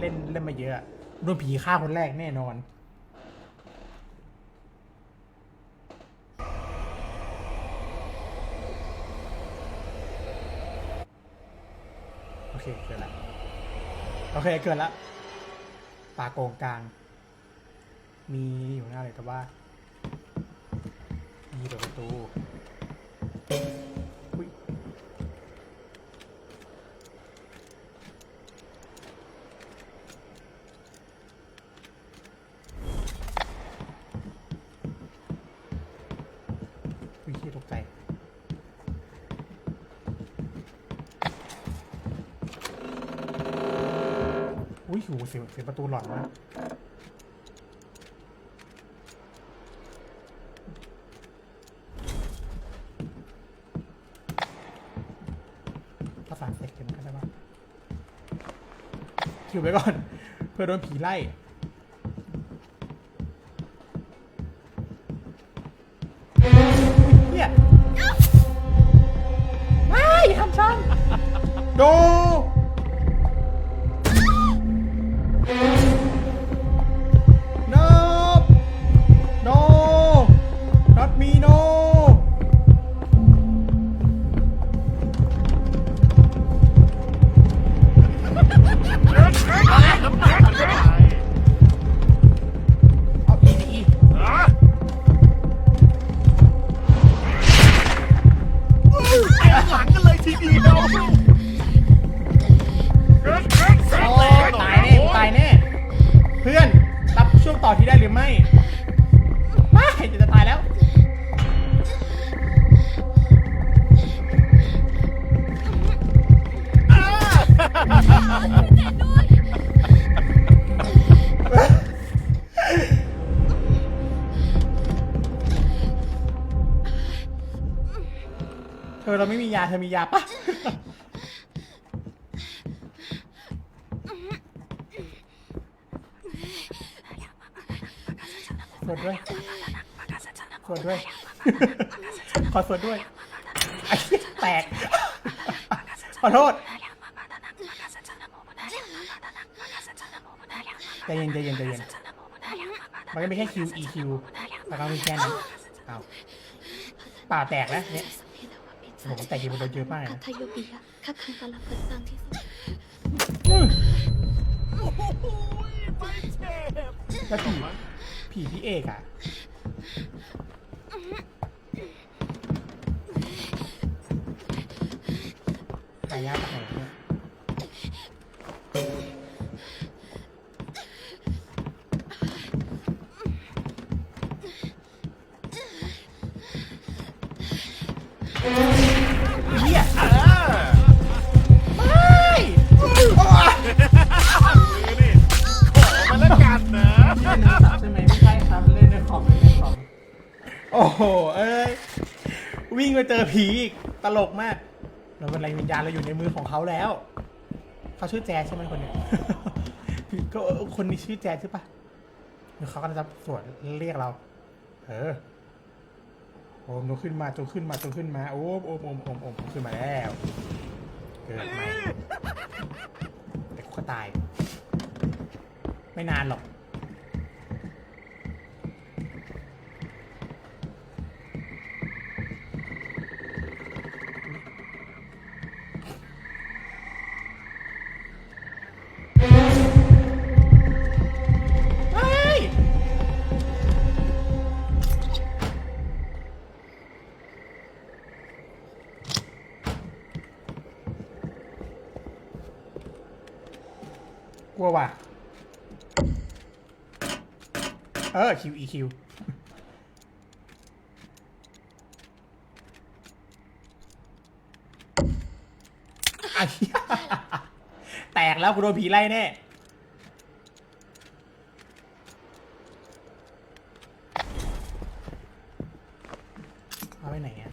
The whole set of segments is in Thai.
เล่นเล่นมาเยอะโดนผีฆ่าคนแรกแน่นอน โอเค เกิดละโอเค เกิดละปลาโกงกลาง มีอยู่หน้าเลยแต่ว่า มีประตูอุ๊ยอุ้ยเหี้ยตกใจ อุ้ยโหเสียงเสียงประตูหลอนมากภาษาเซ็กเกมกันได้ปะคิวไปก่อน เพื่อโดนผีไล่เนี่ยไม่อย่าทำฉันโด No! เราไม่มียาเธอมียาปะสวดด้วยสวดด้วย ขอสวดด้วยไอ้แตก ขอโทษใจเย็นใจเย็นใจเย็นมันก็มีแค่ Q E Q แล้วก็มีแค่นั้นเอาป่าแตกแล้วเนี่ย ผมแตกทีมันโดนเยอะมากเลยคานะทาโยบิยะข้าคันกาลาเปิดสร้างที่สุดอื้อไม่เจ็บแล้วผีผีพี่เอกอะหายาก โห เอ้ย วิ่งไปเจอผีอีก ตลกมาก เราเป็นไรวิญญาณเราอยู่ในมือของเขาแล้ว เขาชื่อแจใช่ไหมคนเนี้ยก็คนนี้ชื่อแจใช่ปะเดี๋ยวเขาก็จะสวดเรียกเรา เออ โอมจงขึ้นมาจงขึ้นมาจงขึ้นมา โอมโอมโอมโอมโอมขึ้นมาแล้วเกิดใหม่แต่กูก็ตาย ไม่นานหรอก กลัวว่ะ เออคิวอีคิวแตกแล้วกูโดนผีไล่แน่เอาไปไหนอะ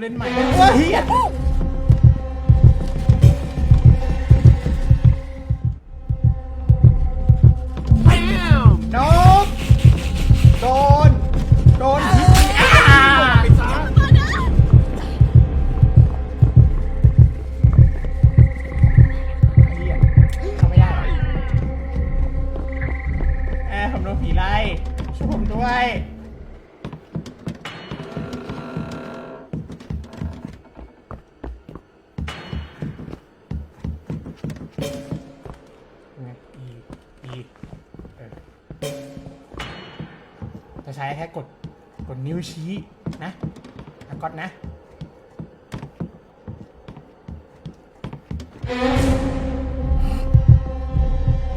เล่นใหม่เฮีย ช้แค่กดกดนิ้วชี้นะกดนะ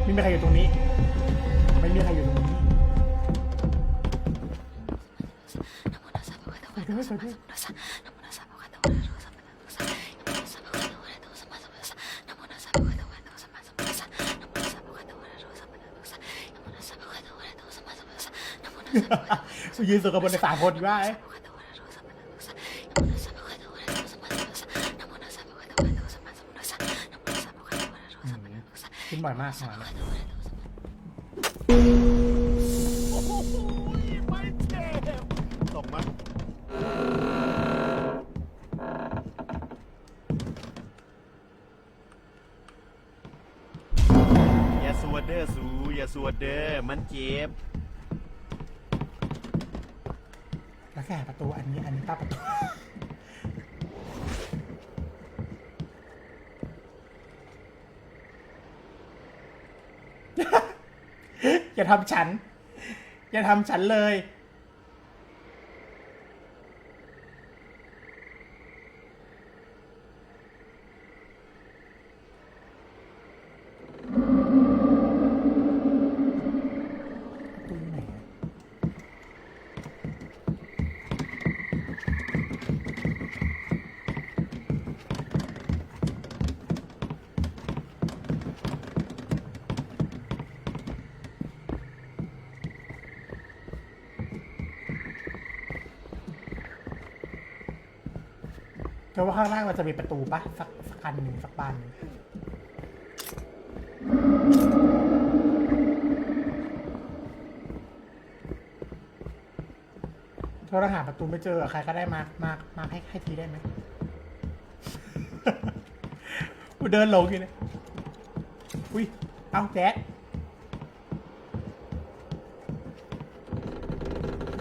ไม่มีใครอยู่ตรงนี้ ไม่มีใครอยู่ตรงนี้ ยืนสุดกับบนในสามคนดีกว่าไอ้ขึ้นบ่อยมากขนาดนี้โอ้โหไม่เจ็บตกมั้ยอย่าสวดเด้อสูอย่าสวดเด้อมันเจ็บ แก่ประตูอันนี้อันนี้ป้าประตูอย่าทำฉัน อย่าทำฉันเลย ประตูอยู่ไหนอะ เพราะว่าข้างล่างมันจะมีประตูปะสักสักอันหนึ่งสักบานหนึ่งถ้าเราหาประตูไม่เจอใครก็ได้มามามาให้ให้ทีได้ไหมกูเดินหลงอยู่เนี่ยอุ้ยเอาแจ๊ด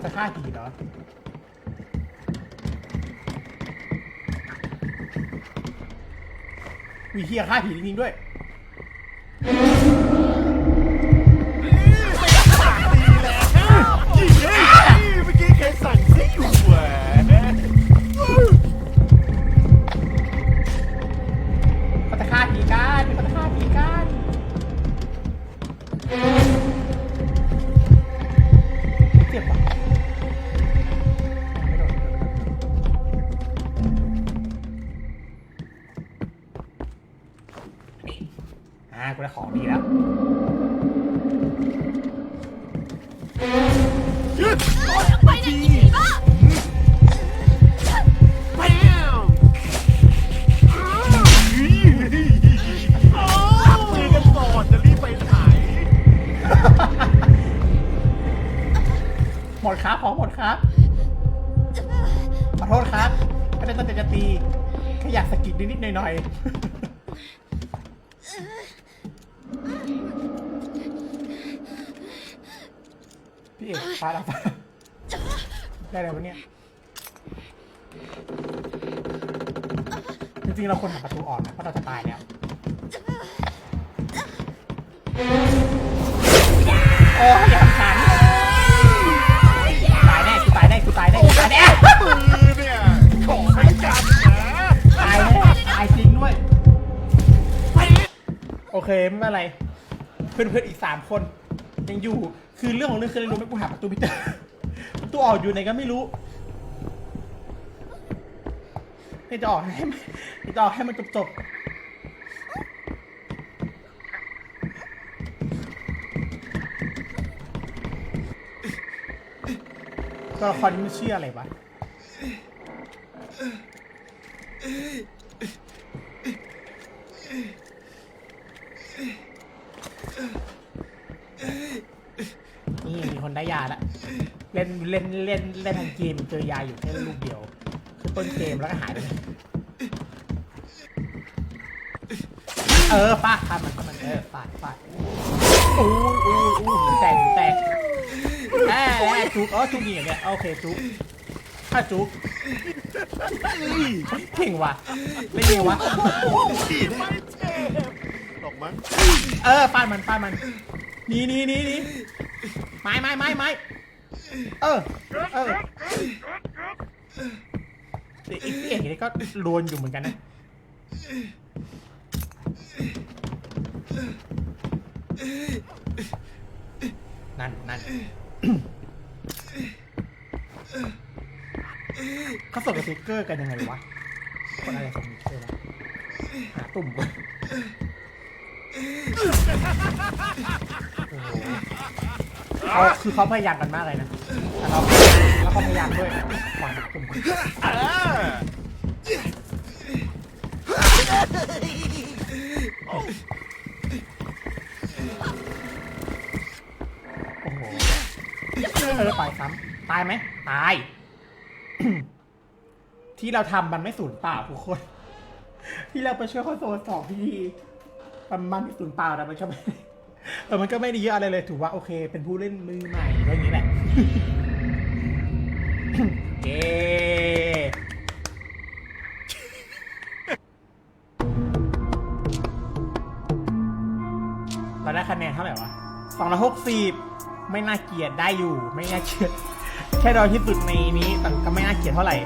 จะฆ่าผีเหรอ วิเฮียฆ่าผีจริงๆด้วย ไปไหนอีผีบ้าแปมคุยกันก่อนจะรีบไปไหนหมดครับของหมดครับขอโทษครับไม่ได้ตั้งใจจะตีแค่อยากสะกิดนิดๆหน่อยๆ พี่เอกปาดาปาได้แล้ววะเนี่ยจริงๆเราควรหาประตูออกนะเพราะเราจะตายแล้วโอ้ยอย่าทำฉันตายแน่กูตายแน่กูตายแน่กูตายแน่มือเนี่ยของให้กันนะตายแน่ตายจริงด้วย โอเคไม่เป็นไร เพื่อนๆอีกสามคนยังอยู่ คือเรื่องของเรื่องคืออะไรรู้ไหมกูหาประตูไม่เจอประตูออกอยู่ไหนก็ไม่รู้ให้จะออกให้นให้จะออกให้มันจบๆตัวละครนี้มันชื่ออะไรวะ มีคนได้ยาละเล่นเล่นเล่นเล่นทางเกมเจอยาอยู่แค่ลูกเดียว คือต้นเกมแล้วก็หายไปเลยเออฟาดฟาดมันฟาดมันเออฟาดฟาดอู้อู้อู้หูแตกหูแตกแอ่แอ่จุกอ๋อจุกยิงอย่างเงี้ยโอเคจุกถ้าจุกเก่งว่ะเล่นยังไงวะตกมั้งเออฟาดมันฟาดมันหนีหนีหนีหนี ไม้ไม้ไม้ไม้เออ เออแต่อีกเอกนี่ก็รวนอยู่เหมือนกันนะนั่นนั่นเขาส่งสติ๊กเกอร์กันยังไงวะคนอะไรส่งสติ๊กเกอร์วะหาตุ่มโอ้โห เขาคือเขาพยายามกันมากเลยนะแต่เราแล้วเขาพยายามด้วยหวังกลุ่มโอ้โหเออปล่อยซ้ำตายไหมตาย ที่เราทำมันไม่สูญเปล่าทุกคน ที่เราไปช่วยเขาโซนสองพี่มันมันไม่สูญเปล่าแต่มันก็ไม่ เออมันก็ไม่ได้เยอะอะไรเลยถือว่าโอเค เป็นผู้เล่นมือใหม่ก็อย่างนี้แหละเย้เราได้คะแนนเท่าไหร่วะสองร้อยหกสิบไม่น่าเกลียดได้อยู่ ไม่น่าเกลียด แค่ดอยที่สุดในนี้แต่ก็ไม่น่าเกลียดเท่าไหร่